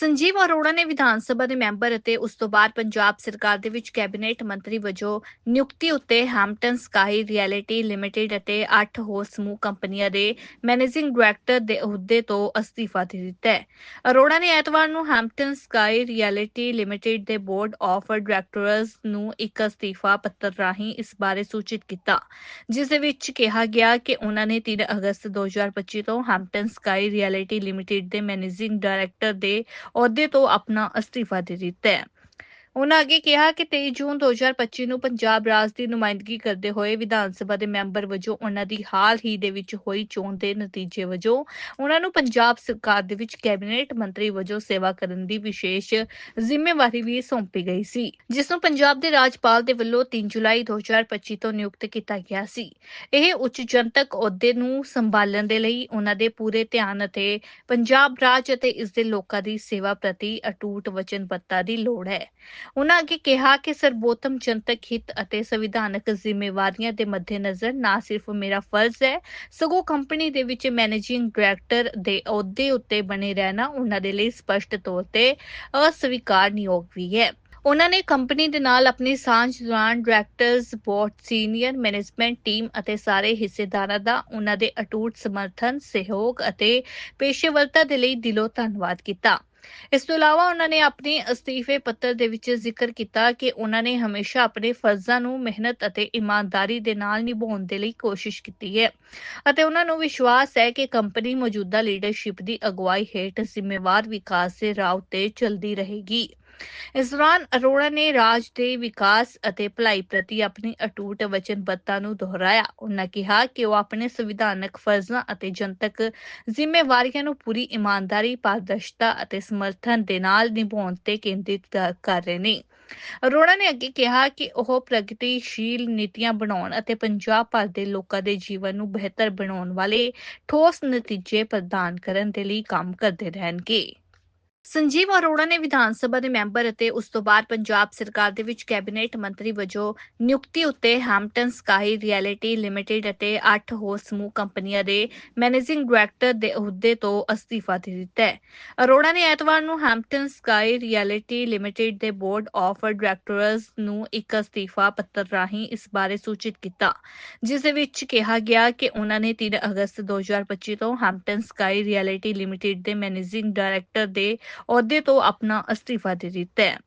ਸੰਜੀਵ ਅਰੋੜਾ ਨੇ ਵਿਧਾਨ ਸਭਾ ਦੇ ਮੈਂਬਰ ਅਤੇ ਉਸ ਤੋਂ ਬਾਅਦ ਪੰਜਾਬ ਸਰਕਾਰ ਦੇ ਵਿੱਚ ਕੈਬਨਿਟ ਮੰਤਰੀ ਵਜੋਂ ਨਿਯੁਕਤੀ ਉੱਤੇ ਹੈਮਪਟਨ ਸਕਾਈ ਰਿਐਲਿਟੀ ਲਿਮਟਿਡ ਅਤੇ 8 ਹੋਰ ਸਮੂਹ ਕੰਪਨੀਆਂ ਦੇ ਮੈਨੇਜਿੰਗ ਡਾਇਰੈਕਟਰ ਦੇ ਅਹੁਦੇ ਤੋਂ ਅਸਤੀਫਾ ਦੇ ਦਿੱਤਾ ਹੈ। ਅਰੋੜਾ ਨੇ ਐਤਵਾਰ ਨੂੰ ਹੈਮਪਟਨ ਸਕਾਈ ਰਿਐਲਿਟੀ ਲਿਮਟਿਡ ਦੇ ਬੋਰਡ ਆਫ ਡਾਇਰੈਕਟਰਸ ਨੂੰ ਇੱਕ ਅਸਤੀਫਾ ਪੱਤਰ ਰਾਹੀਂ ਇਸ ਬਾਰੇ ਸੂਚਿਤ ਕੀਤਾ, ਜਿਸ ਦੇ ਵਿੱਚ ਕਿਹਾ ਗਿਆ ਕਿ ਉਹਨਾਂ ਨੇ 3 ਅਗਸਤ 2025 ਤੋਂ ਹੈਮਟਨ ਸਕਾਈ ਰਿਐਲਿਟੀ ਲਿਮਟਿਡ ਦੇ ਮੈਨੇਜਿੰਗ ਡਾਇਰੈਕਟਰ ਦੇ ਅਹੁਦੇ ਤੋਂ ਆਪਣਾ ਅਸਤੀਫਾ ਦੇ ਦਿੱਤਾ ਹੈ। ਉਹਨਾਂ ਅੱਗੇ ਕਿਹਾ ਕਿ 23 ਜੂਨ 2025 ਨੂੰ ਪੰਜਾਬ ਰਾਜ ਦੀ ਨੁਮਾਇੰਦਗੀ ਕਰਦੇ ਹੋਏ ਵਿਧਾਨ ਸਭਾ ਦੇ ਮੈਂਬਰ ਵਜੋਂ ਉਹਨਾਂ ਦੀ ਹਾਲ ਹੀ ਦੇ ਵਿੱਚ ਹੋਈ ਚੋਣ ਦੇ ਨਤੀਜੇ ਵਜੋਂ ਉਹਨਾਂ ਨੂੰ ਪੰਜਾਬ ਸਰਕਾਰ ਦੇ ਵਿੱਚ ਕੈਬਨਿਟ ਮੰਤਰੀ ਵਜੋਂ ਸੇਵਾ ਕਰਨ ਦੀ ਵਿਸ਼ੇਸ਼ ਜ਼ਿੰਮੇਵਾਰੀ ਵੀ ਸੌਂਪੀ ਗਈ ਸੀ, ਜਿਸ ਨੂੰ ਪੰਜਾਬ ਦੇ ਰਾਜਪਾਲ ਦੇ ਵੱਲੋਂ 3 ਜੁਲਾਈ 2025 ਤੋਂ ਨਿਯੁਕਤ ਕੀਤਾ ਗਿਆ ਸੀ। ਇਹ ਉੱਚ ਜਨਤਕ ਅਹੁਦੇ ਨੂੰ ਸੰਭਾਲਣ ਦੇ ਲਈ ਉਹਨਾਂ ਦੇ ਪੂਰੇ ਧਿਆਨ ਅਤੇ ਪੰਜਾਬ ਰਾਜ ਅਤੇ ਇਸ ਦੇ ਲੋਕਾਂ ਦੀ ਸੇਵਾ ਪ੍ਰਤੀ ਅਟੂਟ ਵਚਨਬੱਧਤਾ ਦੀ ਲੋੜ ਹੈ। ਉਹਨਾਂ ਅੱਗੇ ਕਿਹਾ ਕਿ ਸਰਬੋਤਮ ਜਨਤਕ ਹਿੱਤ ਅਤੇ ਸੰਵਿਧਾਨਕ ਜ਼ਿੰਮੇਵਾਰੀਆਂ ਦੇ ਮੱਦੇਨਜ਼ਰ ਨਾ ਸਿਰਫ ਮੇਰਾ ਫਰਜ਼ ਹੈ, ਸਗੋਂ ਕੰਪਨੀ ਦੇ ਵਿੱਚ ਮੈਨੇਜਿੰਗ ਡਾਇਰੈਕਟਰ ਦੇ ਅਹੁਦੇ ਉੱਤੇ ਬਣੇ ਰਹਿਣਾ ਉਹਨਾਂ ਦੇ ਲਈ ਸਪਸ਼ਟ ਤੌਰ ਤੇ ਅਸਵੀਕਾਰਨਯੋਗ ਵੀ ਹੈ। ਉਹਨਾਂ ਨੇ ਕੰਪਨੀ ਦੇ ਨਾਲ ਆਪਣੀ ਸਾਂਝ ਦੌਰਾਨ directors, board, senior management team ਅਤੇ ਸਾਰੇ ਹਿੱਸੇਦਾਰਾਂ ਦਾ ਉਹਨਾਂ ਦੇ ਅਟੂਟ ਸਮਰਥਨ, ਸਹਿਯੋਗ ਅਤੇ ਪੇਸ਼ੇਵਰਤਾ ਦੇ ਲਈ ਦਿਲੋਂ ਧੰਨਵਾਦ ਕੀਤਾ। ਇਸ ਤੋਂ ਇਲਾਵਾ ਉਹਨਾਂ ਨੇ ਆਪਣੇ ਅਸਤੀਫੇ ਪੱਤਰ ਦੇ ਵਿੱਚ ਜ਼ਿਕਰ ਕੀਤਾ ਕਿ ਉਹਨਾਂ ਨੇ ਹਮੇਸ਼ਾ ਆਪਣੇ ਫਰਜ਼ਾਂ ਨੂੰ ਮਿਹਨਤ ਅਤੇ ਇਮਾਨਦਾਰੀ ਦੇ ਨਾਲ ਨਿਭਾਉਣ ਦੇ ਲਈ ਕੋਸ਼ਿਸ਼ ਕੀਤੀ ਹੈ। ਅਤੇ ਉਹਨਾਂ ਨੂੰ ਵਿਸ਼ਵਾਸ ਹੈ ਕਿ ਕੰਪਨੀ ਮੌਜੂਦਾ ਲੀਡਰਸ਼ਿਪ ਦੀ ਅਗਵਾਈ ਹੇਠ ਜ਼ਿੰਮੇਵਾਰ ਵਿਕਾਸ ਦੇ ਰਾਹ ਉੱਤੇ ਚੱਲਦੀ ਰਹੇਗੀ। ਇਸ ਦੌਰਾਨ ਅਰੋੜਾ ਨੇ ਰਾਜ ਦੇ ਵਿਕਾਸ ਅਤੇ ਭਲਾਈ ਪ੍ਰਤੀ ਆਪਣੀ ਅਟੂਟ ਵਚਨਬੱਧਤਾ ਨੂੰ ਦੁਹਰਾਇਆ। ਉਹਨਾਂ ਕਿਹਾ ਕਿ ਉਹ ਆਪਣੇ ਸੰਵਿਧਾਨਕ ਫਰਜ਼ਾਂ ਅਤੇ ਜਨਤਕ ਜ਼ਿੰਮੇਵਾਰੀਆਂ ਨੂੰ ਪੂਰੀ ਇਮਾਨਦਾਰੀ, ਪਾਰਦਰਸ਼ਤਾ ਅਤੇ ਸਮਰਥਨ ਦੇ ਨਾਲ ਨਿਭਾਉਣ ਤੇ ਕੇਂਦਰਿਤ ਕਰ- ਰਹੇ ਨੇ। ਅਰੋੜਾ ਨੇ ਅੱਗੇ ਕਿਹਾ ਕਿ ਉਹ ਪ੍ਰਗਤੀਸ਼ੀਲ ਨੀਤੀਆਂ ਬਣਾਉਣ ਅਤੇ ਪੰਜਾਬ ਭਰ ਦੇ ਲੋਕਾਂ ਦੇ ਜੀਵਨ ਨੂੰ ਬਿਹਤਰ ਬਣਾਉਣ ਵਾਲੇ ਠੋਸ ਨਤੀਜੇ ਪ੍ਰਦਾਨ ਕਰਨ ਦੇ ਲਈ ਕੰਮ ਕਰਦੇ ਰਹਿਣਗੇ। ਸੰਜੀਵ ਅਰੋੜਾ ਨੇ ਵਿਧਾਨ ਸਭਾ ਦੇ ਮੈਂਬਰ ਅਤੇ ਉਸ ਤੋਂ ਬਾਅਦ ਪੰਜਾਬ ਸਰਕਾਰ ਦੇ ਵਿੱਚ ਕੈਬਨਿਟ ਮੰਤਰੀ ਵਜੋਂ ਨਿਯੁਕਤੀ ਉੱਤੇ ਹੈਮਪਟਨ ਸਕਾਈ ਰਿਐਲਿਟੀ ਲਿਮਟਿਡ ਅਤੇ 8 ਹੋਰ ਸਮੂਹ ਕੰਪਨੀਆਂ ਦੇ ਮੈਨੇਜਿੰਗ ਡਾਇਰੈਕਟਰ ਦੇ ਅਹੁਦੇ ਤੋਂ ਅਸਤੀਫਾ ਦੇ ਦਿੱਤਾ ਹੈ। ਅਰੋੜਾ ਨੇ ਐਤਵਾਰ ਨੂੰ ਹੈਮਪਟਨ ਸਕਾਈ ਰਿਐਲਿਟੀ ਲਿਮਟਿਡ ਦੇ ਬੋਰਡ ਆਫ ਡਾਇਰੈਕਟਰਸ ਨੂੰ ਇੱਕ ਅਸਤੀਫਾ ਪੱਤਰ ਰਾਹੀਂ ਇਸ ਬਾਰੇ ਸੂਚਿਤ ਕੀਤਾ, ਜਿਸ ਦੇ ਵਿੱਚ ਕਿਹਾ ਗਿਆ ਕਿ ਉਹਨਾਂ ਨੇ 3 ਅਗਸਤ 2025 ਤੋਂ ਹੈਮਟਨ ਸਕਾਈ ਰਿਐਲਿਟੀ ਲਿਮਟਿਡ ਦੇ ਮੈਨੇਜਿੰਗ ਡਾਇਰੈਕਟਰ ਦੇ ਅਹੁਦੇ ਤੋਂ ਆਪਣਾ ਅਸਤੀਫਾ ਦੇ ਦਿੱਤਾ ਹੈ।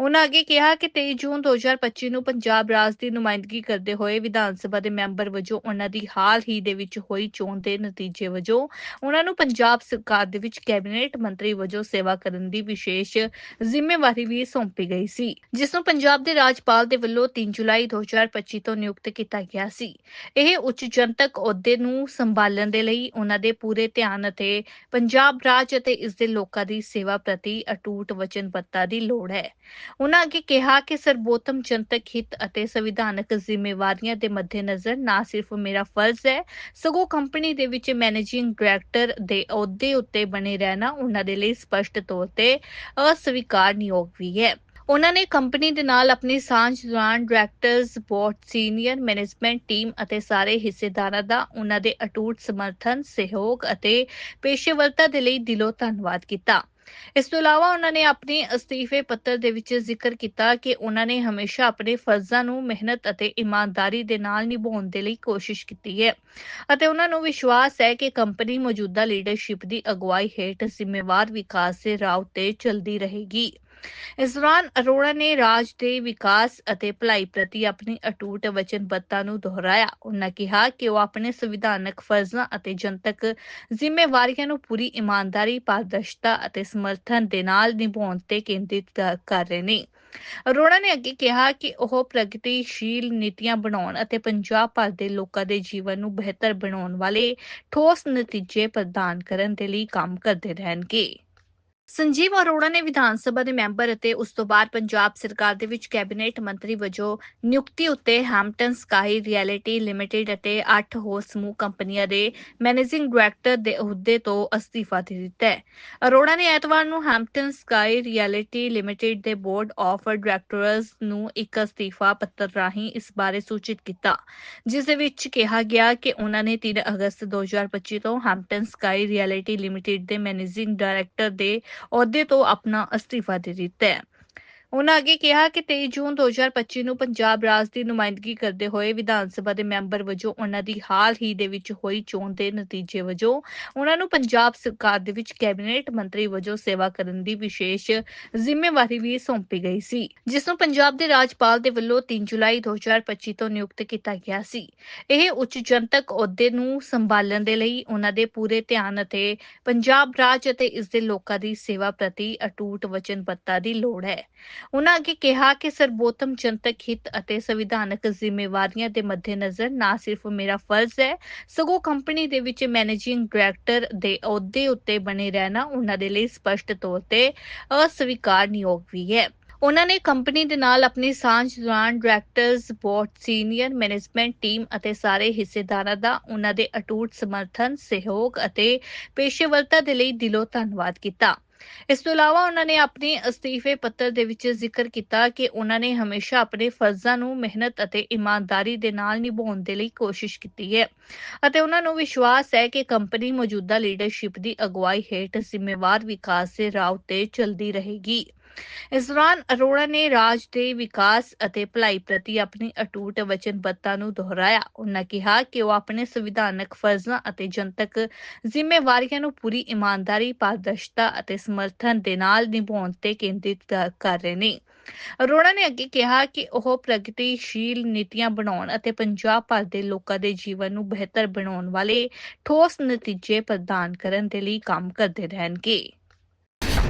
ਉਨ੍ਹਾਂ ਅੱਗੇ ਕਿਹਾ ਕਿ 23 ਜੂਨ 2025 ਨੂੰ ਪੰਜਾਬ ਰਾਜ ਦੀ ਨੁਮਾਇੰਦਗੀ ਕਰਦੇ ਹੋਏ ਵਿਧਾਨ ਸਭਾ ਦੇ ਮੈਂਬਰ ਵਜੋਂ ਉਹਨਾਂ ਦੀ ਹਾਲ ਹੀ ਦੇ ਵਿੱਚ ਹੋਈ ਚੋਣ ਦੇ ਨਤੀਜੇ ਵਜੋਂ ਉਹਨਾਂ ਨੂੰ ਪੰਜਾਬ ਸਰਕਾਰ ਦੇ ਵਿੱਚ ਕੈਬਨਿਟ ਮੰਤਰੀ ਵਜੋਂ ਸੇਵਾ ਕਰਨ ਦੀ ਵਿਸ਼ੇਸ਼ ਜ਼ਿੰਮੇਵਾਰੀ ਵੀ ਸੌਂਪੀ ਗਈ ਸੀ, ਜਿਸ ਨੂੰ ਪੰਜਾਬ ਦੇ ਰਾਜਪਾਲ ਦੇ ਵੱਲੋਂ 3 ਜੁਲਾਈ 2025 ਤੋਂ ਨਿਯੁਕਤ ਕੀਤਾ ਗਿਆ ਸੀ। ਇਹ ਉੱਚ ਜਨਤਕ ਅਹੁਦੇ ਨੂੰ ਸੰਭਾਲਣ ਦੇ ਲਈ ਉਹਨਾਂ ਦੇ ਪੂਰੇ ਧਿਆਨ ਅਤੇ ਪੰਜਾਬ ਰਾਜ ਅਤੇ ਇਸ ਦੇ ਲੋਕਾਂ ਦੀ ਸੇਵਾ ਪ੍ਰਤੀ ਅਟੂਟ ਵਚਨਬੱਧਤਾ ਦੀ ਲੋੜ ਹੈ। ਉਹਨਾਂ ਅੱਗੇ ਕਿਹਾ ਕਿ ਸਰਬੋਤਮ ਜਨਤਕ ਹਿੱਤ ਅਤੇ ਸੰਵਿਧਾਨਕ ਜ਼ਿੰਮੇਵਾਰੀਆਂ ਦੇ ਮੱਦੇਨਜ਼ਰ ਨਾ ਸਿਰਫ ਮੇਰਾ ਫਰਜ਼ ਹੈ, ਸਗੋਂ ਕੰਪਨੀ ਦੇ ਵਿੱਚ ਮੈਨੇਜਿੰਗ ਡਾਇਰੈਕਟਰ ਦੇ ਅਹੁਦੇ ਉੱਤੇ ਬਣੇ ਰਹਿਣਾ ਉਹਨਾਂ ਦੇ ਲਈ ਸਪਸ਼ਟ ਤੌਰ ਤੇ ਅਸਵੀਕਾਰਨਯੋਗ ਵੀ ਹੈ। ਉਹਨਾਂ ਨੇ ਕੰਪਨੀ ਦੇ ਨਾਲ ਆਪਣੀ ਸਾਂਝ ਦੌਰਾਨ directors board, senior management team ਅਤੇ ਸਾਰੇ ਹਿੱਸੇਦਾਰਾਂ ਦਾ ਉਹਨਾਂ ਦੇ ਅਟੂਟ ਸਮਰਥਨ, ਸਹਿਯੋਗ ਅਤੇ ਪੇਸ਼ੇਵਰਤਾ ਦੇ ਲਈ ਦਿਲੋਂ ਧੰਨਵਾਦ ਕੀਤਾ। ਇਸ ਤੋਂ ਇਲਾਵਾ ਉਹਨਾਂ ਨੇ ਆਪਣੇ ਅਸਤੀਫੇ ਪੱਤਰ ਦੇ ਵਿੱਚ ਜ਼ਿਕਰ ਕੀਤਾ ਕਿ ਉਹਨਾਂ ਨੇ ਹਮੇਸ਼ਾ ਆਪਣੇ ਫਰਜ਼ਾਂ ਨੂੰ ਮਿਹਨਤ ਅਤੇ ਇਮਾਨਦਾਰੀ ਦੇ ਨਾਲ ਨਿਭਾਉਣ ਦੇ ਲਈ ਕੋਸ਼ਿਸ਼ ਕੀਤੀ ਹੈ। ਅਤੇ ਉਹਨਾਂ ਨੂੰ ਵਿਸ਼ਵਾਸ ਹੈ ਕਿ ਕੰਪਨੀ ਮੌਜੂਦਾ ਲੀਡਰਸ਼ਿਪ ਦੀ ਅਗਵਾਈ ਹੇਠ ਜ਼ਿੰਮੇਵਾਰ ਵਿਕਾਸ ਦੇ ਰਾਹ ਉੱਤੇ ਚੱਲਦੀ ਰਹੇਗੀ। ਇਸ ਦੌਰਾਨ ਅਰੋੜਾ ਨੇ ਰਾਜ ਦੇ ਵਿਕਾਸ ਅਤੇ ਭਲਾਈ ਪ੍ਰਤੀ ਆਪਣੀ ਅਟੂਟ ਵਚਨਬੱਧਤਾ ਨੂੰ ਦੁਹਰਾਇਆ। ਉਹਨਾਂ ਕਿਹਾ ਕਿ ਉਹ ਆਪਣੇ ਸੰਵਿਧਾਨਕ ਫਰਜ਼ਾਂ ਅਤੇ ਜਨਤਕ ਜ਼ਿੰਮੇਵਾਰੀਆਂ ਨੂੰ ਪੂਰੀ ਇਮਾਨਦਾਰੀ, ਪਾਰਦਰਸ਼ਤਾ ਅਤੇ ਸਮਰਥਨ ਦੇ ਨਾਲ ਨਿਭਾਉਣ ਤੇ ਕੇਂਦਰਿਤ ਕਰ- ਕਰ ਰਹੇ ਨੇ। ਅਰੋੜਾ ਨੇ ਅੱਗੇ ਕਿਹਾ ਕਿ ਉਹ ਪ੍ਰਗਤੀਸ਼ੀਲ ਨੀਤੀਆਂ ਬਣਾਉਣ ਅਤੇ ਪੰਜਾਬ ਭਰ ਦੇ ਲੋਕਾਂ ਦੇ ਜੀਵਨ ਨੂੰ ਬਿਹਤਰ ਬਣਾਉਣ ਵਾਲੇ ਠੋਸ ਨਤੀਜੇ ਪ੍ਰਦਾਨ ਕਰਨ ਦੇ ਲਈ ਕੰਮ ਕਰਦੇ ਰਹਿਣਗੇ। ਸੰਜੀਵ ਅਰੋੜਾ ਨੇ ਵਿਧਾਨ ਸਭਾ ਦੇ ਮੈਂਬਰ ਅਤੇ ਉਸ ਤੋਂ ਬਾਅਦ ਪੰਜਾਬ ਸਰਕਾਰ ਦੇ ਵਿੱਚ ਕੈਬਨਿਟ ਮੰਤਰੀ ਵਜੋਂ ਨਿਯੁਕਤੀ ਉੱਤੇ ਹੈਮਪਟਨ ਸਕਾਈ ਰਿਐਲਿਟੀ ਲਿਮਟਿਡ ਅਤੇ 8 ਹੋਰ ਸਮੂਹ ਕੰਪਨੀਆਂ ਦੇ ਮੈਨੇਜਿੰਗ ਡਾਇਰੈਕਟਰ ਦੇ ਅਹੁਦੇ ਤੋਂ ਅਸਤੀਫਾ ਦੇ ਦਿੱਤਾ ਹੈ। ਅਰੋੜਾ ਨੇ ਐਤਵਾਰ ਨੂੰ ਹੈਮਪਟਨ ਸਕਾਈ ਰਿਐਲਿਟੀ ਲਿਮਟਿਡ ਦੇ ਬੋਰਡ ਆਫ ਡਾਇਰੈਕਟਰਸ ਨੂੰ ਇੱਕ ਅਸਤੀਫਾ ਪੱਤਰ ਰਾਹੀਂ ਇਸ ਬਾਰੇ ਸੂਚਿਤ ਕੀਤਾ, ਜਿਸ ਦੇ ਵਿੱਚ ਕਿਹਾ ਗਿਆ ਕਿ ਉਹਨਾਂ ਨੇ 3 ਅਗਸਤ 2025 ਤੋਂ ਹੈਮਟਨ ਸਕਾਈ ਰਿਐਲਿਟੀ ਲਿਮਟਿਡ ਦੇ ਮੈਨੇਜਿੰਗ ਡਾਇਰੈਕਟਰ ਦੇ ਅਹੁਦੇ ਤੋਂ ਆਪਣਾ ਅਸਤੀਫਾ ਦੇ ਦਿੱਤਾ ਹੈ। ਉਹਨਾਂ ਅੱਗੇ ਕਿਹਾ ਕਿ 23 ਜੂਨ 2025 ਨੂੰ ਪੰਜਾਬ ਰਾਜ ਦੀ ਨੁਮਾਇੰਦਗੀ ਕਰਦੇ ਹੋਏ ਵਿਧਾਨ ਸਭਾ ਦੇ ਮੈਂਬਰ ਵਜੋਂ ਉਹਨਾਂ ਦੀ ਹਾਲ ਹੀ ਦੇ ਵਿੱਚ ਹੋਈ ਚੋਣ ਦੇ ਨਤੀਜੇ ਵਜੋਂ ਉਹਨਾਂ ਨੂੰ ਪੰਜਾਬ ਸਰਕਾਰ ਦੇ ਵਿੱਚ ਕੈਬਨਿਟ ਮੰਤਰੀ ਵਜੋਂ ਸੇਵਾ ਕਰਨ ਦੀ ਵਿਸ਼ੇਸ਼ ਜ਼ਿੰਮੇਵਾਰੀ ਵੀ ਸੌਂਪੀ ਗਈ ਸੀ, ਜਿਸ ਨੂੰ ਪੰਜਾਬ ਦੇ ਰਾਜਪਾਲ ਦੇ ਵੱਲੋਂ 3 ਜੁਲਾਈ 2025 ਤੋਂ ਨਿਯੁਕਤ ਕੀਤਾ ਗਿਆ ਸੀ। ਇਹ ਉੱਚ ਜਨਤਕ ਅਹੁਦੇ ਨੂੰ ਸੰਭਾਲਣ ਦੇ ਲਈ ਉਹਨਾਂ ਦੇ ਪੂਰੇ ਧਿਆਨ ਅਤੇ ਪੰਜਾਬ ਰਾਜ ਅਤੇ ਇਸ ਦੇ ਲੋਕਾਂ ਦੀ ਸੇਵਾ ਪ੍ਰਤੀ ਅਟੂਟ ਵਚਨਬੱਧਤਾ ਦੀ ਲੋੜ ਹੈ। ਉਹਨਾਂ ਅੱਗੇ ਕਿਹਾ ਕਿ ਸਰਬੋਤਮ ਜਨਤਕ ਹਿੱਤ ਅਤੇ ਸੰਵਿਧਾਨਕ ਜ਼ਿੰਮੇਵਾਰੀਆਂ ਦੇ ਮੱਦੇਨਜ਼ਰ ਨਾ ਸਿਰਫ ਮੇਰਾ ਫਰਜ਼ ਹੈ, ਸਗੋਂ ਕੰਪਨੀ ਦੇ ਵਿੱਚ ਮੈਨੇਜਿੰਗ ਡਾਇਰੈਕਟਰ ਦੇ ਅਹੁਦੇ ਉੱਤੇ ਬਣੇ ਰਹਿਣਾ ਉਹਨਾਂ ਦੇ ਲਈ ਸਪਸ਼ਟ ਤੌਰ ਤੇ ਅਸਵੀਕਾਰਨਯੋਗ ਵੀ ਹੈ। ਉਹਨਾਂ ਨੇ ਕੰਪਨੀ ਦੇ ਨਾਲ ਆਪਣੀ ਸਾਂਝ ਦੌਰਾਨ directors, board, senior management team ਅਤੇ ਸਾਰੇ ਹਿੱਸੇਦਾਰਾਂ ਦਾ ਉਹਨਾਂ ਦੇ ਅਟੂਟ ਸਮਰਥਨ, ਸਹਿਯੋਗ ਅਤੇ ਪੇਸ਼ੇਵਰਤਾ ਦੇ ਲਈ ਦਿਲੋਂ ਧੰਨਵਾਦ ਕੀਤਾ। ਇਸ ਤੋਂ ਇਲਾਵਾ ਉਹਨਾਂ ਨੇ ਆਪਣੇ ਅਸਤੀਫੇ ਪੱਤਰ ਦੇ ਵਿੱਚ ਜ਼ਿਕਰ ਕੀਤਾ ਕਿ ਉਹਨਾਂ ਨੇ ਹਮੇਸ਼ਾ ਆਪਣੇ ਫਰਜ਼ਾਂ ਨੂੰ ਮਿਹਨਤ ਅਤੇ ਇਮਾਨਦਾਰੀ ਦੇ ਨਾਲ ਨਿਭਾਉਣ ਦੇ ਲਈ ਕੋਸ਼ਿਸ਼ ਕੀਤੀ ਹੈ। ਅਤੇ ਉਹਨਾਂ ਨੂੰ ਵਿਸ਼ਵਾਸ ਹੈ ਕਿ ਕੰਪਨੀ ਮੌਜੂਦਾ ਲੀਡਰਸ਼ਿਪ ਦੀ ਅਗਵਾਈ ਹੇਠ ਜ਼ਿੰਮੇਵਾਰ ਵਿਕਾਸ ਦੇ ਰਾਹ ਉੱਤੇ ਚੱਲਦੀ ਰਹੇਗੀ। ਇਸ ਦੌਰਾਨ ਅਰੋੜਾ ਨੇ ਰਾਜ ਦੇ ਵਿਕਾਸ ਅਤੇ ਭਲਾਈ ਪ੍ਰਤੀ ਆਪਣੀ ਅਟੂਟ ਵਚਨਬੱਧਤਾ ਨੂੰ ਦੁਹਰਾਇਆ। ਉਹਨਾਂ ਕਿਹਾ ਕਿ ਉਹ ਆਪਣੇ ਸੰਵਿਧਾਨਕ ਫਰਜ਼ਾਂ ਅਤੇ ਜਨਤਕ ਜ਼ਿੰਮੇਵਾਰੀਆਂ ਨੂੰ ਪੂਰੀ ਇਮਾਨਦਾਰੀ, ਪਾਰਦਰਸ਼ਤਾ ਅਤੇ ਸਮਰਥਨ ਦੇ ਨਾਲ ਨਿਭਾਉਣ ਤੇ ਕੇਂਦਰਿਤ ਕਰ- ਕਰ ਰਹੇ ਨੇ। ਅਰੋੜਾ ਨੇ ਅੱਗੇ ਕਿਹਾ ਕਿ ਉਹ ਪ੍ਰਗਤੀਸ਼ੀਲ ਨੀਤੀਆਂ ਬਣਾਉਣ ਅਤੇ ਪੰਜਾਬ ਭਰ ਦੇ ਲੋਕਾਂ ਦੇ ਜੀਵਨ ਨੂੰ ਬਿਹਤਰ ਬਣਾਉਣ ਵਾਲੇ ਠੋਸ ਨਤੀਜੇ ਪ੍ਰਦਾਨ ਕਰਨ ਦੇ ਲਈ ਕੰਮ ਕਰਦੇ ਰਹਿਣਗੇ।